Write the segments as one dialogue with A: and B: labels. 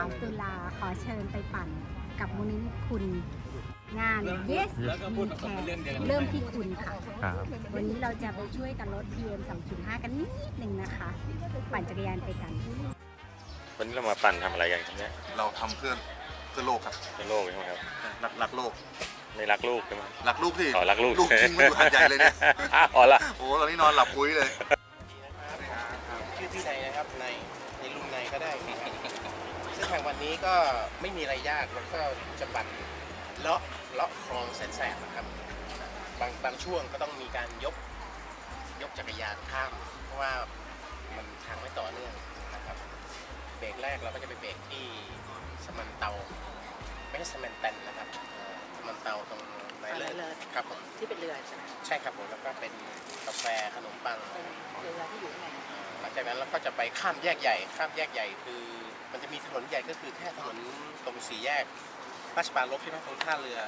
A: 3 ตุลาขอเชิญไปปั่นกับมูลนิธิคุณ งาน Yes มีแคร์เริ่มที่คุณค่ะ
B: ครับ
A: วันนี้เราจะไปช่วยกันลด PM 2.5 กันนิดนึงนะคะ ปั่นจักรยานไปกัน
B: วันนี้เรามาปั่นทำอะไรกันครับเนี่ย
C: เราทำเพื่อนเพื่อโลกครับ
B: เป็นโลกใช่ไหมครับ
C: รักรักโลก
B: ไม่รักลูกใช่ไหม
C: รักลูกที่
B: อ๋อรักลูก
C: ลูกทิ้งมาอยู่หัดใหญ่เลยเนี่ย
B: อ๋อละ
C: โอ้ตอนนี้นอนหลับปุ้ยเลย
D: ซึ่งทางวันนี้ก็ไม่มีอะไรยากแล้วก็จะปั่นเลาะเลาะคลองแสนๆนะครับ บางบางช่วงก็ต้องมีการยกยกจักรยานข้าม เพราะว่ามันทางไม่ต่อเนื่องนะครับ เบรกแรกเราก็จะไปเบรกที่สมันเตา ไม่ใช่สมันแตนนะครับเอ่อสมันเตาตรงไหนเล
E: เลิ
D: ย
E: ศ
D: ครับผม
E: ที่เป็นเรือใช่ไหม
D: ใช่ครับผมแล้วก็เป็นกาแฟขนมปัง
E: เรือที่อยู่ข้างใน
D: หลังจากนั้นเราก็จะไปข้ามแยกใหญ่ ข้ามแยกใหญ่คือ มันจะมีถนนใหญ่ก็คือแค่ถนนตรงสี่แยกราชปรารลบใช่ไหมตรงท่าเรือ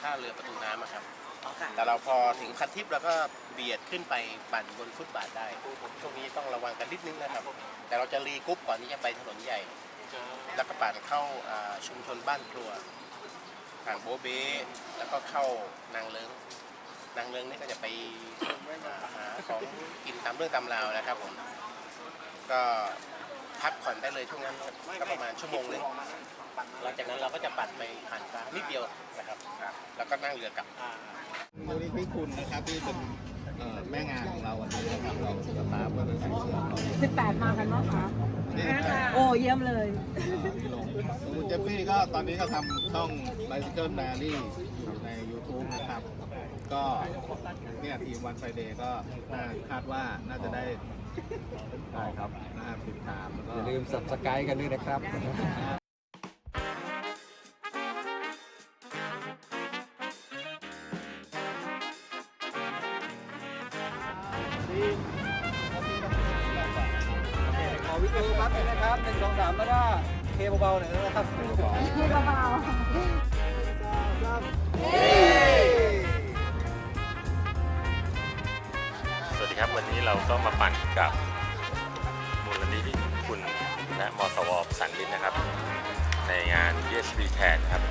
D: ท่าเรือประตูน้ำอะครับ
E: อ๋อค่ะ
D: แต่เราพอถึงพันทิพย์เราก็เบียดขึ้นไปปั่นบนฟุตบาทได้ช่วงนี้ต้องระวังกันนิดนึงนะครับ แต่เราจะรีกรุ๊ปก่อนที่จะไปถนนใหญ่ แล้วก็ปั่นเข้าอ่าชุมชนบ้านครัวผ่านโบเบ้แล้วก็เข้านางเลิงนางเลิงนี่ก็จะไปอ่าหาของกินตามเรื่องตามราวนะครับผมก็ พักผ่อนได้เลยช่วงนั้นก็ประมาณชั่วโมงนึงหลังจากนั้นเราก็จะปั่นไปผ่านฟ้านิดเดียวนะครับแล้วก็นั่งเรือกลับ
C: มูลนิธิคุณนะครับที่เป็นแม่งานของเราวันนี้นะครับเราสตาฟก็เป็นสีเสื้อเรา
A: 18 มากันมั้งคะ
C: นี่นะ
A: โอ้เยี่ยมเลย
C: ที่ลงคุณเจฟฟี่ก็ตอนนี้ก็ทำช่อง Bicycle Diary อยู่ใน YouTube นะครับ ก็เนี่ยทีมวันไฟเดย์ก็น่าคาดว่าน่าจะได้ ได้ครับนะครับติดตามแล้วก็
F: อย่าลืม subscribe กันด้วยนะครับขอวิดีโอแป๊บนึงนะครับหนึ่งสองสามแล้วก็เทเบาๆหน่อยนะครับ
A: ที่เบา
B: สวัสดี ครับ วันนี้เราก็มาปั่นกับมูลนิธิคุณ และมสวสันลินนะครับ ในงาน ESB แทนครับ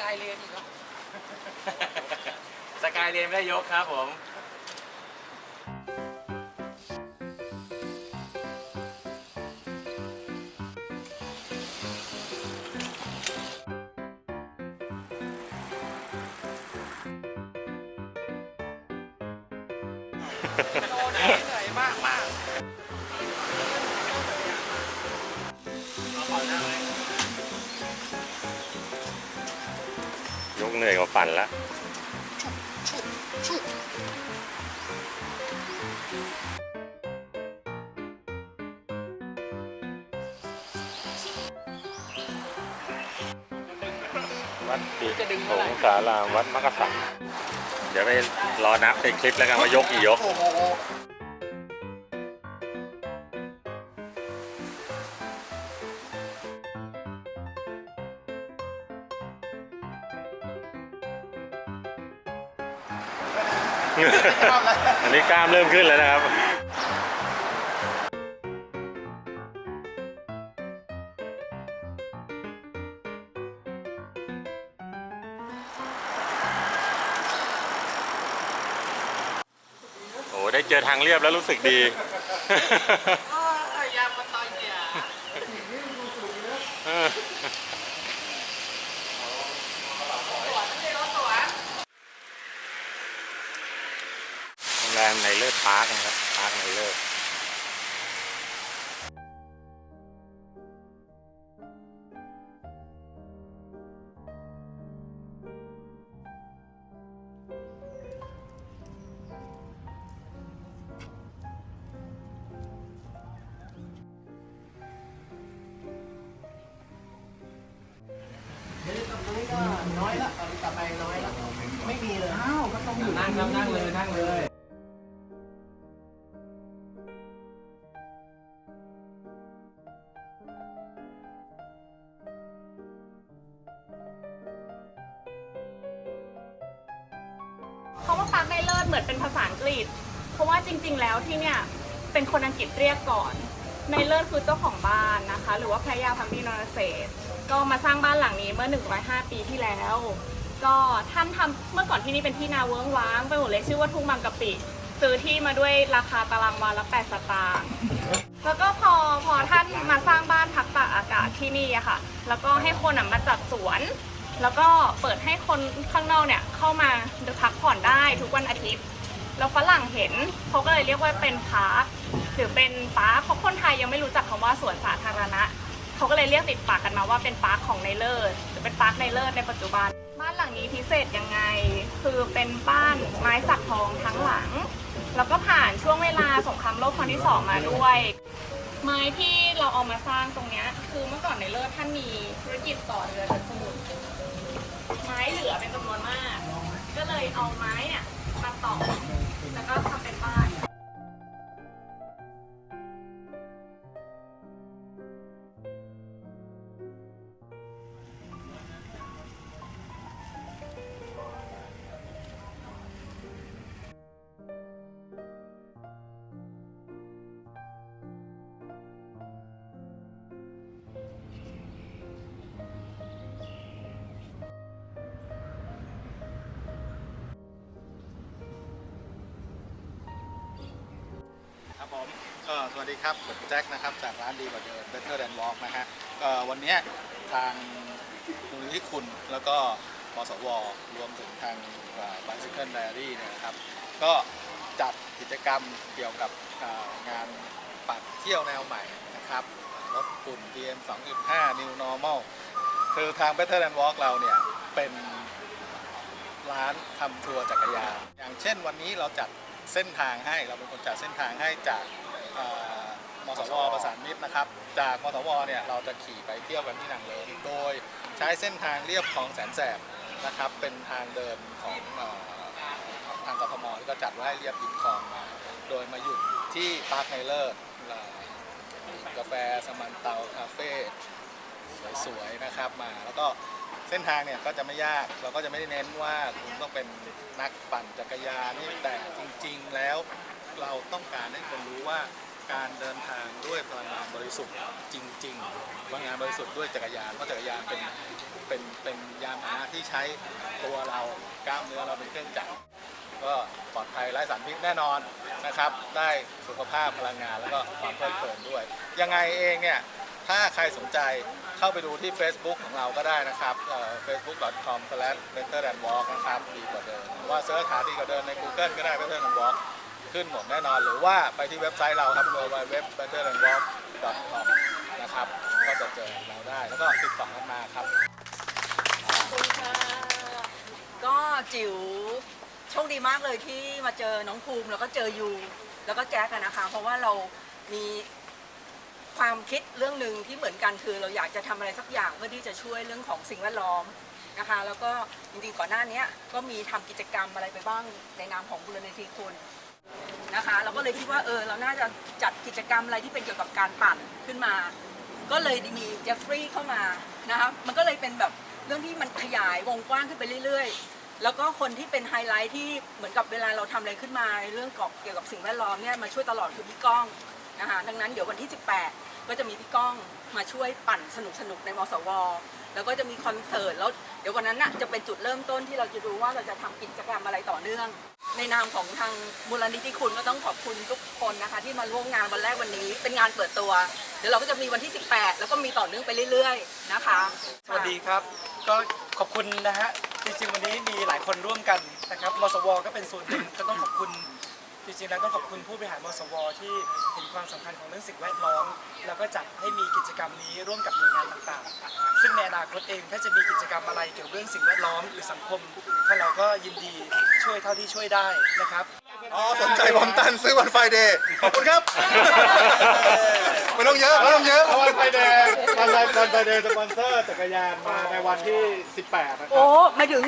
E: กายเลนอีกเหรอ
B: สกายเรียนไม่ได้ยกครับผม
E: เหนื่อยก
B: ว่าปั่นละวัดปิดโถงสารามวัดมักกะสันเดี๋ยวไปรอนับในคลิปแล้วกันว่ายกกี่ยก อันนี้กล้ามเริ่มขึ้นแล้วนะครับโอ้ได้เจอทางเรียบแล้วรู้สึกดี
E: ยางมันต่อยเสีย
B: เร์พาร์คนะครับพาร์คในเลิศ
D: น้อยละตอนนี้กลับไปน้อยละไม่มีเลย
F: อ้าวก็ต้องอยู่นั่งครับนั่งเลยนั่งเลย
G: จริงๆ แล้วที่เนี่ยเป็นคนอังกฤษเรียกก่อน ในเลิศคือเจ้าของบ้านนะคะ หรือว่าพระยาพัมพีนรเศรษก็มาสร้างบ้านหลังนี้เมื่อ 105 ปีที่แล้ว ก็ท่านทำเมื่อก่อนที่นี่เป็นที่นาเวิ้งว้างไปหมดเลยชื่อว่าทุ่งบางกะปิซื้อที่มาด้วยราคาตารางวาละ 8 สตางค์แล้วก็พอพอท่านมาสร้างบ้านพักตากอากาศที่นี่อะค่ะ แล้วก็ให้คนมาจัดสวน แล้วก็เปิดให้คนข้างนอกเนี่ยเข้ามาพักผ่อนได้ทุกวันอาทิตย์ แล้วฝรั่งเห็นเขาก็เลยเรียกว่าเป็นพาร์คหรือเป็นปาร์คเพราะคนไทยยังไม่รู้จักคำว่าสวนสาธารณะเขาก็เลยเรียกติดปากกันมาว่าเป็นปาร์คของในเลิศหรือเป็นปาร์คในเลิศในปัจจุบัน บ้านหลังนี้พิเศษยังไง คือเป็นบ้านไม้สักทองทั้งหลัง แล้วก็ผ่านช่วงเวลาสงครามโลกครั้งที่สองมาด้วย ไม้ที่เราเอามาสร้างตรงนี้คือเมื่อก่อนในเลิศท่านมีธุรกิจต่อเรือเดินสมุทรไม้เหลือเป็นจำนวนมาก ก็เลยเอาไม้เนี่ย มาต่อ แล้วก็ทำเป็นบ้าน
C: ผมก็สวัสดีครับผมแจ็คนะครับจากร้านดีกว่าเดิม Better Than Walk นะฮะก็วันนี้ทางมูลนิธิคุณแล้วก็มสวรวมถึงทาง Bicycle Diary เนี่ยนะครับ ก็จัดกิจกรรมเกี่ยวกับงานปั่นเที่ยวแนวใหม่นะครับลดฝุ่น PM 2.5 New Normal คือทาง Better Than Walk เราเนี่ย เป็นร้านทำทัวร์จักรยานอย่างเช่นวันนี้เราจัด เส้นทางให้เราเป็นคนจัดเส้นทางให้จากมสวประสานมิตรนะครับ จากมสวเนี่ยเราจะขี่ไปเที่ยวกันที่นางเลิงโดยใช้เส้นทางเรียบคลองแสนแสบนะครับ เป็นทางเดินของทางกทมที่ก็จัดไว้ให้เรียบริมคลองมา โดยมาหยุดที่ปาร์คไนเลอร์กาแฟสมันเตาคาเฟ่สวยๆนะครับมาแล้วก็ เส้นทางเนี่ยก็จะไม่ยากเราก็จะไม่ได้เน้นว่าคุณต้องเป็นนักปั่นจักรยานนี่แต่จริง ๆ แล้วเราต้องการให้คนรู้ว่าการเดินทางด้วยพลังงานบริสุทธิ์จริงๆพลังงานบริสุทธิ์ด้วยจักรยานเพราะจักรยานเป็นเป็นเป็นยานพาหนะที่ใช้ตัวเรากล้ามเนื้อเราเป็นเครื่องจักรก็ปลอดภัยไร้สารพิษแน่นอนนะครับ ได้สุขภาพพลังงานแล้วก็ความเพลิดเพลินด้วย ยังไงเองเนี่ยถ้าใครสนใจ เข้าไปดูที่ Facebook ของเราก็ได้นะครับ facebook.com/better-than-walk นะครับดีกว่าเดิมหรือว่าเสิร์ชหาดีกว่าเดิมใน Google ก็ได้ better than walk ขึ้นหมดแน่นอน หรือว่าไปที่เว็บไซต์เราครับ www.better-than-walk.com นะครับ ก็จะเจอเราได้ แล้วก็ติดต่อกันมาครับ
E: ขอบคุณค่ะก็จิ๋วโชคดีมากเลยที่มาเจอน้องภูมิแล้วก็เจอยูแล้วก็แจ๊กอะนะคะ เพราะว่าเรามี ความคิดเรื่องหนึ่งที่เหมือนกันคือ เราอยากจะทำอะไรสักอย่างเพื่อที่จะช่วยเรื่องของสิ่งแวดล้อมนะคะแล้วก็จริงๆก่อนหน้านี้ก็มีทำกิจกรรมอะไรไปบ้างในนามของบุรณนิธิคุณนะคะเราก็เลยคิดว่าเออเราน่าจะจัดกิจกรรมอะไรที่เป็นเกี่ยวกับการปั่นขึ้นมา ก็เลยมีเจฟฟรีย์เข้ามานะคะมันก็เลยเป็นแบบเรื่องที่มันขยายวงกว้างขึ้นไปเรื่อยๆ แล้วก็คนที่เป็นไฮไลท์ที่เหมือนกับเวลาเราทำอะไรขึ้นมาในเรื่องเกี่ยวกับสิ่งแวดล้อมเนี่ยมาช่วยตลอดคือพี่ก้อง นะคะดังนั้นเดี๋ยววันที่ 18 ก็จะมีพี่ก้องมาช่วยปั่นสนุกๆในมสว แล้วก็จะมีคอนเสิร์ตแล้วเดี๋ยววันนั้นน่ะจะเป็นจุดเริ่มต้นที่เราจะดูว่าเราจะทำกิจกรรมอะไรต่อเนื่อง ในนามของทางมูลนิธิคุณก็ต้องขอบคุณทุกคนนะคะ ที่มาร่วมงานวันแรกวันนี้ เป็นงานเปิดตัว เดี๋ยวเราก็จะมีวันที่ 18 แล้วก็มีต่อเนื่องไปเรื่อย ๆนะคะ
F: สวัสดีครับ ก็ขอบคุณนะฮะจริงๆวันนี้มีหลายคนร่วมกันนะครับมสว ก็เป็นส่วนหนึ่งก็ต้องขอบคุณ
H: จริงๆแล้วต้องขอบคุณผู้บริหารมสว ที่เห็นความสำคัญของเรื่องสิ่งแวดล้อม แล้วก็จัดให้มีกิจกรรมนี้ร่วมกับหน่วยงานต่างๆ ซึ่งในอนาคตเองถ้าจะมีกิจกรรมอะไรเกี่ยวกับเรื่องสิ่งแวดล้อมหรือสังคมถ้าเราก็ยินดีช่วยเท่าที่ช่วยได้นะครับ
C: อ๋อสนใจบอมตันซื้อวันไฟเดย์ขอบคุณครับ ไม่ต้องเยอะไม่ต้องเยอะ
I: วันไฟเดย์วันไฟวันไฟเดย์สปอนเซอร์จักรยานมาในวันที่ 18 นะครั
E: โอ้ มาถึง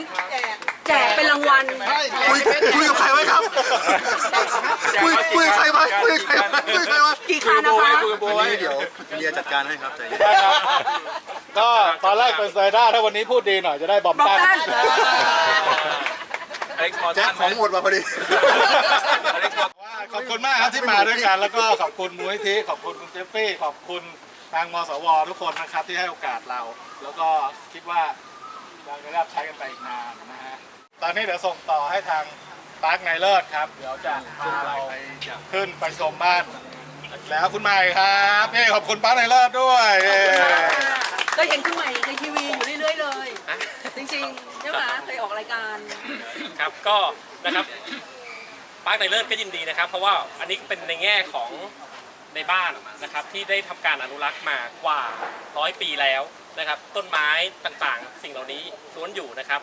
E: แจกเป็นรางวัล
C: คุยคุยกับใครไว้ครับคุยคุยกับใครไว้คุยกับใครไว้คุยกับใครไว้
E: กี่คันนะคะ
C: วันนี้เดี๋ยวเรียจัดการให้ครับใจเย็น
I: ได้ครับก็ตอนแรกเป็นไซด้าถ้าวันนี้พูดดีหน่อยจะได้บอม
E: บอก
I: ตัน
E: ตัน
C: แจ็คของหมดมาพอดี
I: ขอบคุณมากครับที่มาด้วยกัน แล้วก็ขอบคุณมูลนิธิขอบคุณคุณเจฟฟี่ขอบคุณทางมสว ทุกคนนะครับที่ให้โอกาสเรา แล้วก็คิดว่าเราจะได้รับใช้กันไปอีกนานนะฮะ ตอนนี้เดี๋ยวส่งต่อให้ทางปาร์คไนเลิศครับ เดี๋ยวจะพาเราขึ้นไปชมบ้าน แล้วคุณใหม่ครับนี่ขอบคุณปาร์คไนเลิศด้วยเย้
E: ก็เห็นคุณใหม่ในทีวีอยู่เรื่อยๆเลย จริงๆใช่ไหมเคยออกรายการ
J: ครับก็นะครับปาร์คในเลิศก็ยินดีนะครับ เพราะว่าอันนี้เป็นในแง่ของในบ้านนะครับที่ได้ทำการอนุรักษ์มากว่าร้อยปีแล้วนะครับ ต้นไม้ต่างๆ สิ่งเหล่านี้ล้วนอยู่นะครับ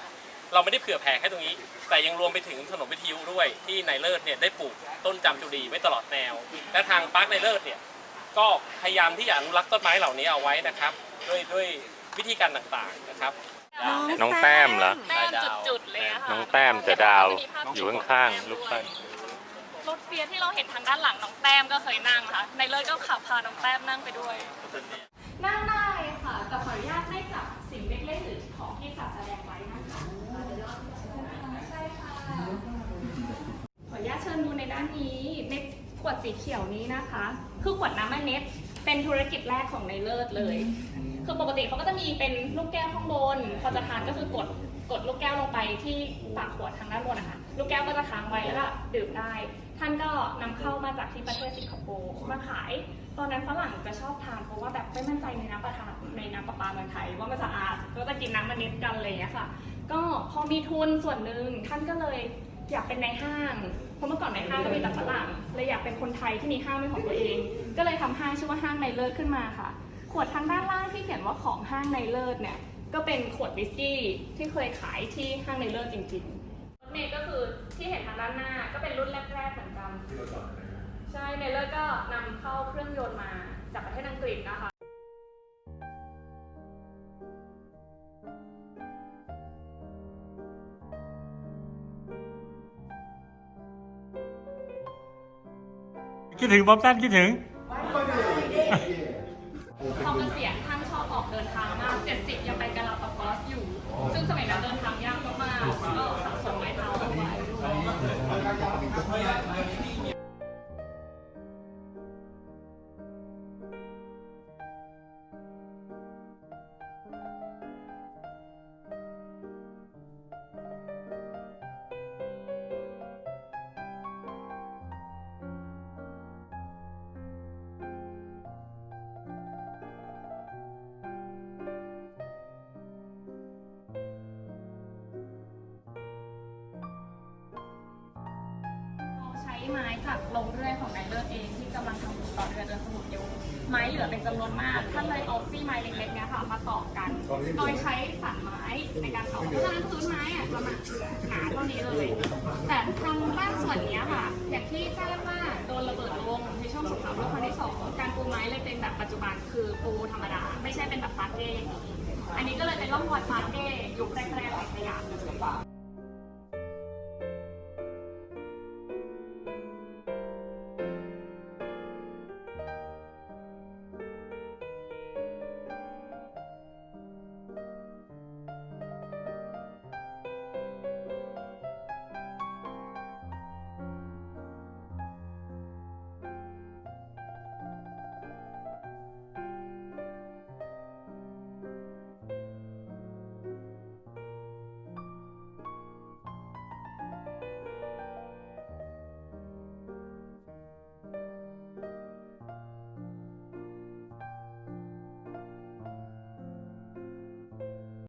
J: เราไม่ได้เผื่อแผ่แค่ตรงนี้ แต่ยังรวมไปถึงถนนวิทยุด้วยที่ในเลิศเนี่ยได้ปลูกต้นจามจุรีไว้ตลอดแนว และทางปาร์คในเลิศเนี่ยก็พยายามที่จะอนุรักษ์ต้นไม้เหล่านี้เอาไว้นะครับ ด้วยด้วยวิธีการต่างๆนะครับ
B: น้องแต้มเหรอ
G: แต้มจุดๆเลยอะค่ะ
B: น้องแต้มเสือดาวอยู่ข้างๆลูกปั้น
G: รถเฟียร์ที่เราเห็นทางด้านหลังน้องแต้มก็เคยนั่งนะคะในเลิศก็ขับพาน้องแต้มนั่งไปด้วย นั่งได้ค่ะ แต่ขออนุญาตไม่จับสิ่งเล็กๆหรือของที่จัดแสดงไว้นะคะใช่ค่ะ ขออ นุญาตเชิญดูในด้านนี้ในขวดสีเขียวนี้นะคะ คือขวดน้ำมันเน็ตเป็นธุรกิจแรกของในเลิศเลย คือปกติเขาก็จะมีเป็นลูกแก้วข้างบน พอจะทานก็คือกดกดลูกแก้วลงไปที่ปากขวดทางด้านบนนะคะ ลูกแก้วก็จะค้างไว้แล้วก็ดื่มได้ ท่านก็นำเข้ามาจากที่ประเทศสิงคโปร์มาขาย ตอนนั้นฝรั่งจะชอบทานเพราะว่าแบบไม่มั่นใจในน้ำประทานในน้ำประปาเมืองไทยว่ามันสะอาด ก็จะกินน้ำมันเน็ตกันอะไรอย่างเงี้ยค่ะ ก็พอมีทุนส่วนหนึ่งท่านก็เลย อยากเป็นในห้างเพราะเมื่อก่อนในห้างก็มีแต่ฝรั่งเลยอยากเป็นคนไทยที่มีห้างเป็นของตัวเอง ก็เลยทำห้างชื่อว่าห้างในเลิศขึ้นมาค่ะ ขวดทางด้านล่างที่เขียนว่าของห้างในเลิศเนี่ยก็เป็นขวดวิสกี้ที่เคยขายที่ห้างในเลิศจริงๆรถเมย์ก็คือที่เห็นทางด้านหน้าก็เป็นรุ่นแรกๆเหมือนกันใช่ในเลิศก็นำเข้าเครื่องยนต์มาจากประเทศอังกฤษนะคะ
B: คิดถึงบอมตันคิดถึง
G: ช้ไม้จากโรงเรื่อยของนายเลิศเองที่กำลังทำต่อเรือเดินสมุทรอยู่ไม้เหลือเป็นจำนวนมากท่านเลยเอาซี่ไม้เล็กๆเนี้ยค่ะมาต่อกัน โดยใช้สันไม้ในการต่อเพราะฉะนั้นพื้นไม้อะจะมาหนาเท่านี้เลย แต่ทางด้านส่วนเนี้ยค่ะ อย่างที่ทราบว่าโดนระเบิดลงในช่วงสงครามโลกครั้งที่สองการปูไม้เลยเป็นแบบปัจจุบันคือปูธรรมดา ไม่ใช่เป็นแบบปาเก้อันนี้ก็เลยเป็นร่องรอยปาเก้ยุคแรกๆในสยาม